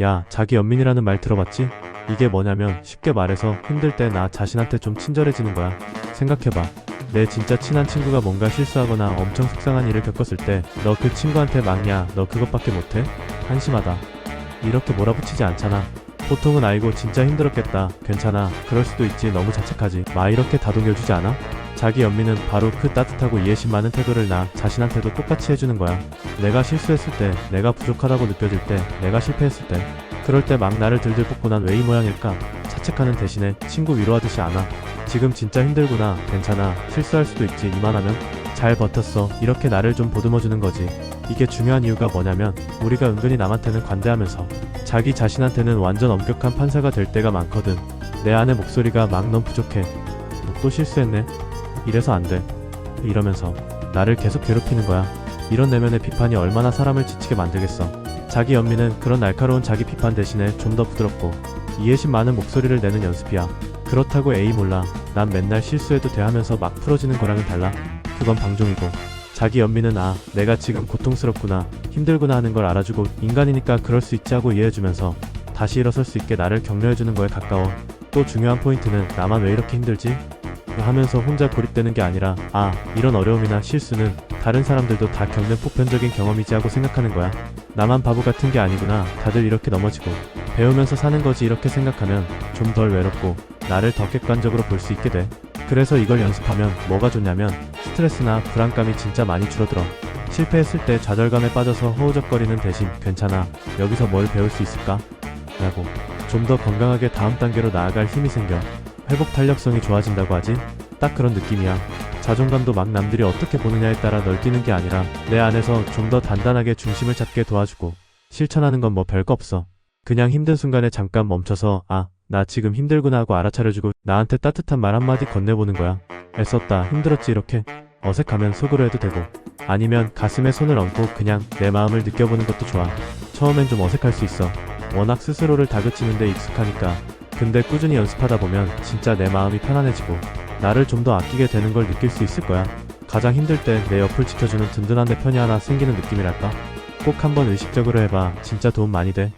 야, 자기 연민이라는 말 들어봤지? 이게 뭐냐면 쉽게 말해서 힘들 때 나 자신한테 좀 친절해지는 거야. 생각해봐. 내 진짜 친한 친구가 뭔가 실수하거나 엄청 속상한 일을 겪었을 때 너 그 친구한테 막냐, 너 그것밖에 못해? 한심하다. 이렇게 몰아붙이지 않잖아. 보통은 아이고 진짜 힘들었겠다. 괜찮아. 그럴 수도 있지. 너무 자책하지. 마 이렇게 다독여주지 않아? 자기 연민은 바로 그 따뜻하고 이해심 많은 태도를 나 자신한테도 똑같이 해주는 거야. 내가 실수했을 때, 내가 부족하다고 느껴질 때, 내가 실패했을 때, 그럴 때 막 나를 들들 볶고 난 왜 이 모양일까? 자책하는 대신에 친구 위로하듯이 안아. 지금 진짜 힘들구나. 괜찮아. 실수할 수도 있지. 이만하면 잘 버텼어. 이렇게 나를 좀 보듬어주는 거지. 이게 중요한 이유가 뭐냐면 우리가 은근히 남한테는 관대하면서 자기 자신한테는 완전 엄격한 판사가 될 때가 많거든. 내 안의 목소리가 막 넌 부족해. 너또 실수했네. 이래서 안 돼. 이러면서 나를 계속 괴롭히는 거야. 이런 내면의 비판이 얼마나 사람을 지치게 만들겠어. 자기 연민은 그런 날카로운 자기 비판 대신에 좀 더 부드럽고 이해심 많은 목소리를 내는 연습이야. 그렇다고 에이 몰라. 난 맨날 실수해도 돼 하면서 막 풀어지는 거랑은 달라. 그건 방종이고. 자기 연민은 아, 내가 지금 고통스럽구나, 힘들구나 하는 걸 알아주고 인간이니까 그럴 수 있지 하고 이해해주면서 다시 일어설 수 있게 나를 격려해주는 거에 가까워. 또 중요한 포인트는 나만 왜 이렇게 힘들지? 하면서 혼자 고립되는 게 아니라 아 이런 어려움이나 실수는 다른 사람들도 다 겪는 보편적인 경험이지 하고 생각하는 거야. 나만 바보 같은 게 아니구나. 다들 이렇게 넘어지고 배우면서 사는 거지 이렇게 생각하면 좀 덜 외롭고 나를 더 객관적으로 볼 수 있게 돼. 그래서 이걸 연습하면 뭐가 좋냐면 스트레스나 불안감이 진짜 많이 줄어들어. 실패했을 때 좌절감에 빠져서 허우적거리는 대신 괜찮아. 여기서 뭘 배울 수 있을까? 라고. 좀 더 건강하게 다음 단계로 나아갈 힘이 생겨 회복 탄력성이 좋아진다고 하지? 딱 그런 느낌이야. 자존감도 막 남들이 어떻게 보느냐에 따라 널뛰는 게 아니라 내 안에서 좀 더 단단하게 중심을 잡게 도와주고 실천하는 건 뭐 별거 없어. 그냥 힘든 순간에 잠깐 멈춰서 아, 나 지금 힘들구나 하고 알아차려주고 나한테 따뜻한 말 한마디 건네보는 거야. 애썼다, 힘들었지 이렇게. 어색하면 속으로 해도 되고 아니면 가슴에 손을 얹고 그냥 내 마음을 느껴보는 것도 좋아. 처음엔 좀 어색할 수 있어. 워낙 스스로를 다그치는데 익숙하니까 근데 꾸준히 연습하다 보면 진짜 내 마음이 편안해지고 나를 좀 더 아끼게 되는 걸 느낄 수 있을 거야. 가장 힘들 때 내 옆을 지켜주는 든든한 내 편이 하나 생기는 느낌이랄까? 꼭 한번 의식적으로 해봐. 진짜 도움 많이 돼.